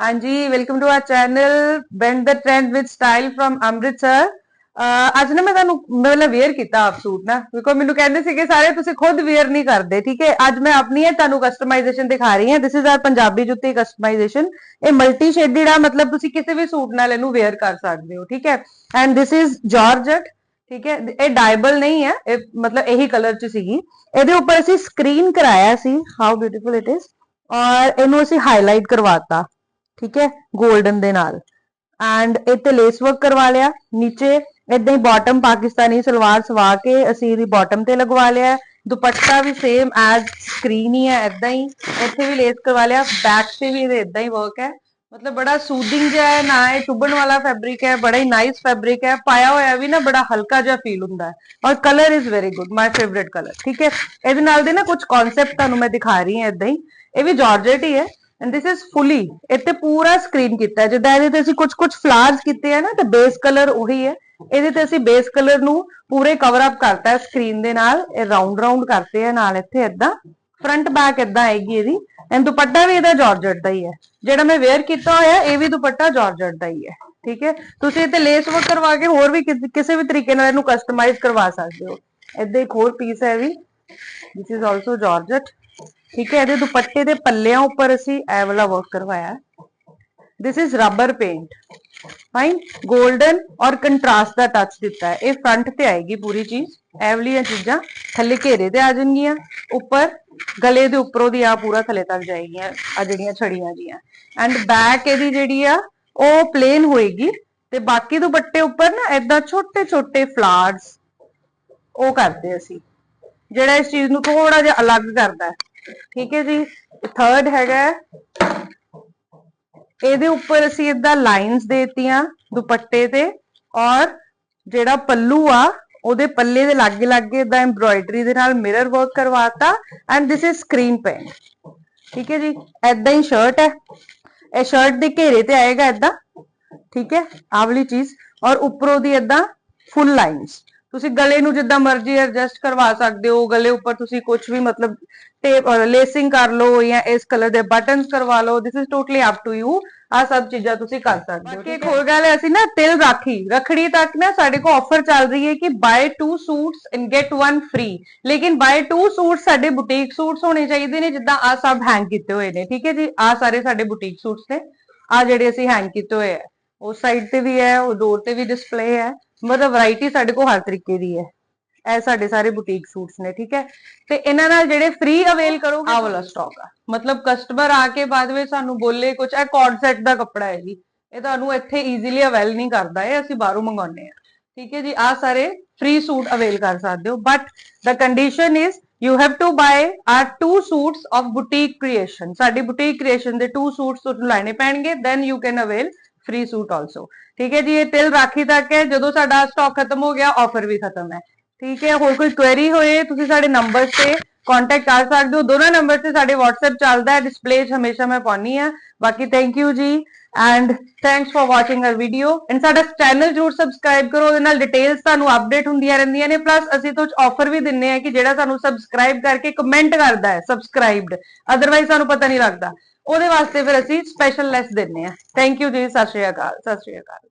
ਹਾਂਜੀ welcome to our channel band the trend with style from Amritsar ਅੱਜ ਨਾ ਮੈਂ ਤੁਹਾਨੂੰ ਮਤਲਬ ਵੇਅਰ ਕੀਤਾ ਆਪ ਸੂਟ ਨਾ ਬਿਕੋ ਮੈਨੂੰ ਕਹਿੰਦੇ ਸੀਗੇ, ਸਾਰੇ ਤੁਸੀਂ ਖੁਦ ਵੇਅਰ ਨਹੀਂ ਕਰਦੇ ਠੀਕ ਹੈ? ਅੱਜ ਮੈਂ ਆਪਣੀ ਹੈ ਤੁਹਾਨੂੰ ਕਸਟਮਾਈਜ਼ੇਸ਼ਨ ਦਿਖਾ ਰਹੀ ਹਾਂ। ਥਿਸ ਇਜ਼ ਆਰ ਪੰਜਾਬੀ ਜੁੱਤੀ ਕਸਟਮਾਈਜ਼ੇਸ਼ਨ ਇਹ ਮਲਟੀ ਸ਼ੇਡਡ ਆ ਮਤਲਬ ਤੁਸੀਂ ਕਿਸੇ ਵੀ ਸੂਟ ਨਾਲ ਇਹਨੂੰ ਵੇਅਰ ਕਰ ਸਕਦੇ ਹੋ, ਠੀਕ ਹੈ? ਐਂਡ ਥਿਸ ਇਜ਼ ਜਾਰਜਟ ਠੀਕ ਹੈ? ਇਹ ਡਾਈਬਲ ਨਹੀਂ ਹੈ, ਇਹ ਮਤਲਬ ਇਹੀ ਕਲਰ ਚ ਸੀਗੀ। ਇਹਦੇ ਉੱਪਰ ਅਸੀਂ ਸਕਰੀਨ ਕਰਾਇਆ ਸੀ ਹਾਊ ਬਿਊਟੀਫੁਲ ਇਟ ਇਜ਼ ਔਰ ਇਹਨੂੰ ਅਸੀਂ ਹਾਈਲਾਈਟ ਕਰਵਾਤਾ। ਠੀਕ ਹੈ 골ਡਨ ਦੇ ਨਾਲ। ਐਂਡ ਇੱਥੇ ਲੇਸ ਵਰਕ ਕਰਵਾ ਲਿਆ। ਨੀਚੇ ਇਦਾਂ ਹੀ ਬਾਟਮ ਪਾਕਿਸਤਾਨੀ ਸਲਵਾਰ ਸਵਾ ਕੇ ਅਸੀਂ ਇਹਦੀ ਬਾਟਮ ਤੇ ਲਗਵਾ ਲਿਆ। ਦੁਪੱਟਾ ਵੀ ਸੇਮ ਐਜ਼ ਸਕਰੀਨ ਹੀ ਹੈ ਇਦਾਂ ਹੀ। ਇੱਥੇ ਵੀ ਲੇਸ ਕਰਵਾ ਲਿਆ। ਬੈਕ ਤੇ ਵੀ ਇਹਦੇ ਇਦਾਂ ਹੀ ਵਰਕ ਹੈ। ਮਤਲਬ ਬੜਾ ਸੂਦਿੰਗ ਜਿਹਾ ਹੈ, ਨਾ ਇਹ ਚੁੱਭਣ ਵਾਲਾ ਫੈਬਰਿਕ ਹੈ, ਬੜਾ ਹੀ ਨਾਈਸ ਫੈਬਰਿਕ ਹੈ। ਪਾਇਆ ਹੋਇਆ ਵੀ ਨਾ ਬੜਾ ਹਲਕਾ ਜਿਹਾ ਫੀਲ ਹੁੰਦਾ ਹੈ। ਔਰ colour is very good my favourite colour ਠੀਕ ਹੈ। ਇਹਦੇ ਨਾਲ ਦੇ ਨਾ ਕੁਝ ਕਨਸੈਪਟ ਤੁਹਾਨੂੰ ਮੈਂ ਦਿਖਾ ਰਹੀ ਹਾਂ ਇਦਾਂ ਹੀ। ਇਹ ਵੀ ਜਾਰਜਟ ਹੀ ਹੈ। ਐਂਡ ਥਿਸ ਇਜ਼ ਫੁੱਲੀ ਇੱਥੇ ਪੂਰਾ ਸਕਰੀਨ ਕੀਤਾ ਜਿੱਦਾਂ ਇਹਦੇ ਤੇ ਅਸੀਂ ਕੁਝ ਕੁਝ ਫਲਾਵਰਸ ਕੀਤੇ ਆ ਨਾ, ਤੇ ਬੇਸ ਕਲਰ ਉਹੀ ਹੈ। ਇਹਦੇ ਤੇ ਅਸੀਂ ਬੇਸ ਕਲਰ ਨੂੰ ਪੂਰੇ ਕਵਰ ਅਪ ਕਰਤਾ ਸਕਰੀਨ ਦੇ ਨਾਲ। ਇਹ ਰਾਉਂਡ ਰਾਉਂਡ ਕਰਤੇ ਆ ਨਾਲ ਇੱਥੇ ਇਦਾਂ ਫਰੰਟ ਬੈਕ ਇਦਾਂ ਆਏਗੀ ਇਹਦੀ। ਐਂਡ ਦੁਪੱਟਾ ਵੀ ਇਹਦਾ ਜਾਰਜਟ ਦਾ ਹੀ ਹੈ। ਜਿਹੜਾ ਮੈਂ ਵੇਅਰ ਕੀਤਾ ਹੋਇਆ, ਇਹ ਵੀ ਦੁਪੱਟਾ ਜਾਰਜਟ ਦਾ ਹੀ ਹੈ। ਠੀਕ ਹੈ? ਤੁਸੀਂ ਇੱਥੇ ਲੇਸ ਵਰਕ ਕਰਵਾ ਕੇ ਹੋਰ ਵੀ ਕਿਸੇ- ਵੀ ਤਰੀਕੇ ਨਾਲ ਇਹਨੂੰ ਕਸਟਮਾਈਜ਼ ਕਰਵਾ ਸਕਦੇ ਹੋ। ਇਦਾਂ ਇੱਕ ਹੋਰ ਪੀਸ ਹੈ ਇਹ ਵੀ। ਦਿਸ ਇਜ਼ ਆਲਸੋ ਜਾਰਜਟ ਠੀਕ ਹੈ, ਇਹਦੇ ਦੁਪੱਟੇ ਦੇ ਪੱਲਿਆਂ ਉੱਪਰ ਅਸੀਂ ਇਹ ਵਾਲਾ ਵਰਕ ਕਰਵਾਇਆ this is rubber paint fine golden ਔਰ ਕੰਟਰਾਸਟ ਦਾ ਟੱਚ ਦਿੱਤਾ ਹੈ। ਇਹ ਫਰੰਟ ਤੇ ਆਏਗੀ ਪੂਰੀ ਚੀਜ਼। ਇਹ ਵਾਲੀਆਂ ਚੀਜ਼ਾਂ ਥੱਲੇ ਘੇਰੇ ਤੇ ਆ ਜਾਣਗੀਆਂ। ਉੱਪਰ ਗਲੇ ਦੇ ਉੱਪਰੋਂ ਦੀ ਆ ਪੂਰਾ ਥੱਲੇ ਤੱਕ ਜਾਏਗੀਆਂ, ਆ ਜਿਹੜੀਆਂ ਛੜੀਆਂ ਜੀਆਂ। ਐਂਡ ਬੈਕ ਇਹਦੀ ਜਿਹੜੀ ਆ, ਉਹ ਪਲੇਨ ਹੋਏਗੀ। ਤੇ ਬਾਕੀ ਦੁਪੱਟੇ ਉੱਪਰ ਨਾ ਏਦਾਂ ਛੋਟੇ ਛੋਟੇ ਫਲਾਵਰਸ ਉਹ ਕਰਦੇ ਅਸੀਂ। ਜਿਹੜਾ ਇਸ ਚੀਜ਼ ਨੂੰ ਥੋੜਾ ਜਿਹਾ ਅਲੱਗ ਕਰਦਾ ਹੈ। ਠੀਕ ਹੈ ਜੀ। ਥਰਡ ਹੈਗਾ ਹੈ, ਇਹਦੇ ਉੱਪਰ ਅਸੀਂ ਇਦਾਂ ਲਾਈਨਸ ਦੇਤੀਆਂ ਦੁਪੱਟੇ ਤੇ ਔਰ ਜਿਹੜਾ ਪੱਲੂ ਆ ਉਹਦੇ ਪੱਲੇ ਦੇ ਲਾਗੇ ਲਾਗੇ ਇਦਾਂ ਐਮਬ੍ਰੋਇਡਰੀ ਦੇ ਨਾਲ mirror work ਕਰਵਾਤਾ and this is screen pen ਠੀਕ ਹੈ ਜੀ। ਐਦਾਂ ਹੀ ਸ਼ਰਟ ਹੈ। ਇਹ ਸ਼ਰਟ ਦੇ ਘੇਰੇ ਤੇ ਆਏਗਾ ਇਦਾਂ ਠੀਕ ਹੈ। ਆਹ ਵਾਲੀ ਚੀਜ਼। ਔਰ ਉੱਪਰੋਂ ਦੀ ਇਦਾਂ ਫੁੱਲ ਲਾਈਨਸ ਤੁਸੀਂ ਗਲੇ ਨੂੰ ਜਿੱਦਾਂ ਮਰਜ਼ੀ ਐਡਜਸਟ ਕਰਵਾ ਸਕਦੇ ਹੋ ਗਲੇ ਉੱਪਰ ਤੁਸੀਂ ਕੁਝ ਵੀ ਮਤਲਬ ਟੇਪ ਲੇਸਿੰਗ ਕਰ ਲਓ ਜਾਂ ਇਸ ਕਲਰ ਦੇ ਬਟਨਸ ਕਰਵਾ ਲਓ this is totally up to you ਆ ਸਭ ਚੀਜ਼ਾਂ ਤੁਸੀਂ ਕਰ ਸਕਦੇ ਹੋ ਇੱਕ ਹੋਰ ਗੱਲ ਹੈ ਅਸੀਂ ਨਾ ਤਿਲ ਰਾਖੀ ਰਖੜੀ ਤੱਕ ਨਾ ਸਾਡੇ ਕੋਲ ਆਫਰ ਚੱਲ ਰਹੀ ਹੈ ਕਿ buy 2 suits and get 1 free ਲੇਕਿਨ ਬਾਏ 2 ਸੂਟਸ ਸਾਡੇ ਬੁਟੀਕ ਸੂਟਸ ਹੋਣੇ ਚਾਹੀਦੇ ਨੇ ਜਿੱਦਾਂ ਆ ਸਭ ਹੈਂਗ ਕੀਤੇ ਹੋਏ ਨੇ ਠੀਕ ਹੈ ਜੀ? ਆ ਸਾਰੇ ਸਾਡੇ ਬੁਟੀਕ ਸੂਟਸ ਨੇ ਆ ਜਿਹੜੇ ਅਸੀਂ ਹੈਂਗ ਕੀਤੇ ਹੋਏ ਆ। ਉਸ ਸਾਈਡ ਤੇ ਵੀ ਹੈ ਉਹ ਡੋਰ ਤੇ ਵੀ ਡਿਸਪਲੇ ਹੈ ਮਤਲਬ ਵੈਰਾਈਟੀ ਸਾਡੇ ਕੋਲ ਹਰ ਤਰੀਕੇ ਦੀ ਹੈ। ਇਹ ਸਾਡੇ ਸਾਰੇ ਬੁਟੀਕ ਸੂਟਸ ਨੇ ਠੀਕ ਹੈ? ਤੇ ਇਹਨਾਂ ਨਾਲ ਜਿਹੜੇ ਫ੍ਰੀ ਅਵੇਲ ਕਰੋਗੇ ਆ ਵਾਲਾ ਸਟਾਕ ਆ। ਮਤਲਬ ਕਸਟਮਰ ਆ ਕੇ ਬਾਅਦ ਵਿੱਚ ਸਾਨੂੰ ਬੋਲੇ ਕੁਝ ਇਹ ਕੋਡ ਸੈਟ ਦਾ ਕੱਪੜਾ ਹੈ ਜੀ। ਇਹ ਤੁਹਾਨੂੰ ਇੱਥੇ ਈਜ਼ੀਲੀ ਅਵੇਲ ਨਹੀਂ ਕਰਦਾ ਇਹ ਅਸੀਂ ਬਾਹਰੋਂ ਮੰਗਾਉਂਦੇ ਆ ਠੀਕ ਹੈ ਜੀ? ਆ ਸਾਰੇ ਫ੍ਰੀ ਸੂਟ ਅਵੇਲ ਕਰ ਸਕਦੇ ਹੋ। But the condition is you have to buy our two suits of boutique creation. ਸਾਡੀ boutique creation ਦੇ two suits ਤੁਹਾਨੂੰ ਲੈਣੇ ਪੈਣਗੇ then you can avail free suit also. ਠੀਕ ਹੈ ਜੀ, ਇਹ ਤਿਲ ਰਾਖੀ ਤੱਕ ਹੈ, ਜਦੋਂ ਸਾਡਾ ਸਟਾਕ ਖਤਮ ਹੋ ਗਿਆ ਆਫਰ ਵੀ ਖਤਮ ਹੈ। ਠੀਕ ਹੈ, ਹੋਰ ਕੋਈ ਕੁਐਰੀ ਹੋਏ, ਤੁਸੀਂ ਸਾਡੇ ਨੰਬਰ ਤੇ ਕੰਟੈਕਟ ਕਰ ਸਕਦੇ ਹੋ। ਦੋਨਾਂ ਨੰਬਰ ਤੇ ਸਾਡੇ WhatsApp ਚੱਲਦਾ ਹੈ। ਡਿਸਪਲੇ 'ਚ ਹਮੇਸ਼ਾ ਮੈਂ ਪਾਉਣੀ ਆ ਬਾਕੀ ਥੈਂਕ ਯੂ ਜੀ। And thanks for watching our video and ਸਾਡਾ ਚੈਨਲ ਜਰੂਰ ਸਬਸਕ੍ਰਾਈਬ ਕਰੋ। ਉਹਦੇ ਨਾਲ ਡਿਟੇਲਸ ਤੁਹਾਨੂੰ ਅਪਡੇਟ ਹੁੰਦੀਆਂ ਰਹਿੰਦੀਆਂ ਨੇ। ਪਲੱਸ ਅਸੀਂ ਕੁਝ ਆਫਰ ਵੀ ਦਿੰਨੇ ਆ ਕਿ ਜਿਹੜਾ ਸਾਨੂੰ ਸਬਸਕ੍ਰਾਈਬ ਕਰਕੇ ਕਮੈਂਟ ਕਰਦਾ ਹੈ। ਸਬਸਕ੍ਰਾਈਬਡ ਅਦਰਵਾਈਜ਼ ਸਾਨੂੰ ਪਤਾ ਨਹੀਂ ਲੱਗਦਾ। ਉਹਦੇ ਵਾਸਤੇ ਫਿਰ ਅਸੀਂ ਸਪੈਸ਼ਲ ਲੈਸ ਦਿੰਨੇ ਆ ਥੈਂਕ ਯੂ ਜੀ। ਸਤਿ ਸ਼੍ਰੀ ਅਕਾਲ। ਸਤਿ ਸ਼੍ਰੀ ਅਕਾਲ।